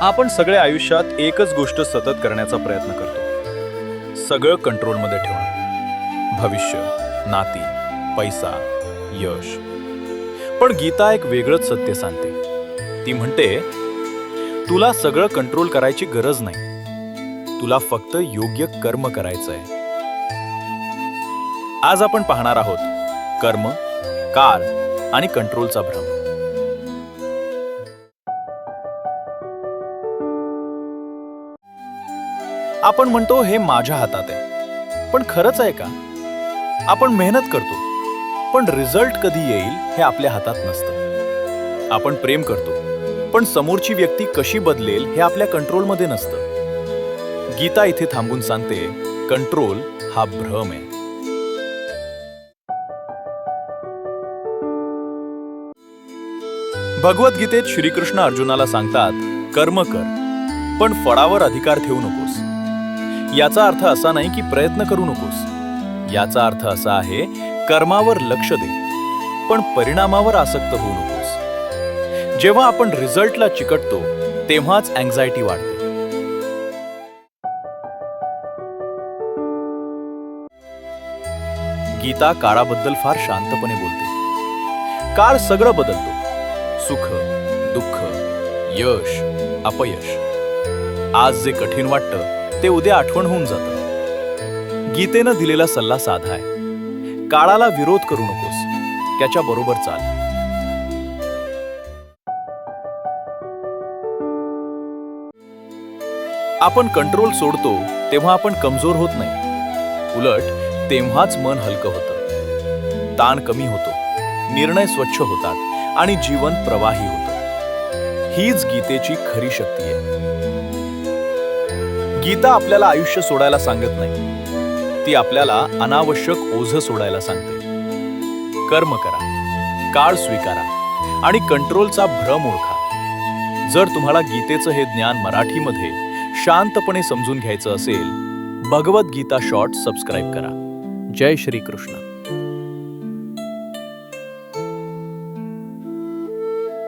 आपण सगळ्या आयुष्यात एकच गोष्ट सतत करण्याचा प्रयत्न करतो. सगळं कंट्रोलमध्ये ठेवणं. भविष्य नाती पैसा यश. पण गीता एक वेगळंच सत्य सांगते. ती म्हणते तुला सगळं कंट्रोल करायची गरज नाही. तुला फक्त योग्य कर्म करायचं आहे आज आपण पाहणार आहोत कर्म काळ आणि कंट्रोलचा भ्रम. आपण म्हणतो हे माझ्या हातात आहे. पण खरंच आहे का? आपण मेहनत करतो पण रिझल्ट कधी येईल हे आपल्या हातात नसतं. आपण प्रेम करतो पण समोरची व्यक्ती कशी बदलेल हे आपल्या कंट्रोलमध्ये नसतं. गीता इथे थांबून सांगते कंट्रोल हा भ्रम आहे. भगवद्गीतेत श्रीकृष्ण अर्जुनाला सांगतात कर्म कर पण फळावर अधिकार ठेवू नकोस. याचा अर्थ असा नाही की प्रयत्न करू नकोस. याचा अर्थ असा आहे कर्मावर लक्ष दे पण परिणामावर आसक्त होऊ नकोस. जेव्हा आपण रिझल्टला चिकटतो तेव्हाच अँझायटी वाढते. गीता काळाबद्दल फार शांतपणे बोलते. काळ सगळं बदलतो. सुख दुःख यश अपयश. आज जे कठीण वाटतं ते उद्या आठवण होऊन जातं. गीतेनं दिलेला सल्ला साधा आहे. काळाला विरोध करू नकोस. त्याच्या बरोबर चाल. आपण कंट्रोल सोडतो तेव्हा आपण कमजोर होत नाही. उलट तेव्हाच मन हलकं होतं. ताण कमी होतो. निर्णय स्वच्छ होतात आणि जीवन प्रवाही होतं. हीच गीतेची खरी शक्ती आहे. गीता आपल्याला आयुष्य सोडायला सांगत नाही. ती आपल्याला अनावश्यक ओझ सोडायला सांगते. कर्म करा काळ स्वीकारा आणि कंट्रोलचा भ्रम ओळखा. जर तुम्हाला गीतेचं हे ज्ञान मराठीमध्ये शांतपणे समजून घ्यायचं असेल भगवद्गीता शॉर्ट सबस्क्राईब करा. जय श्री कृष्ण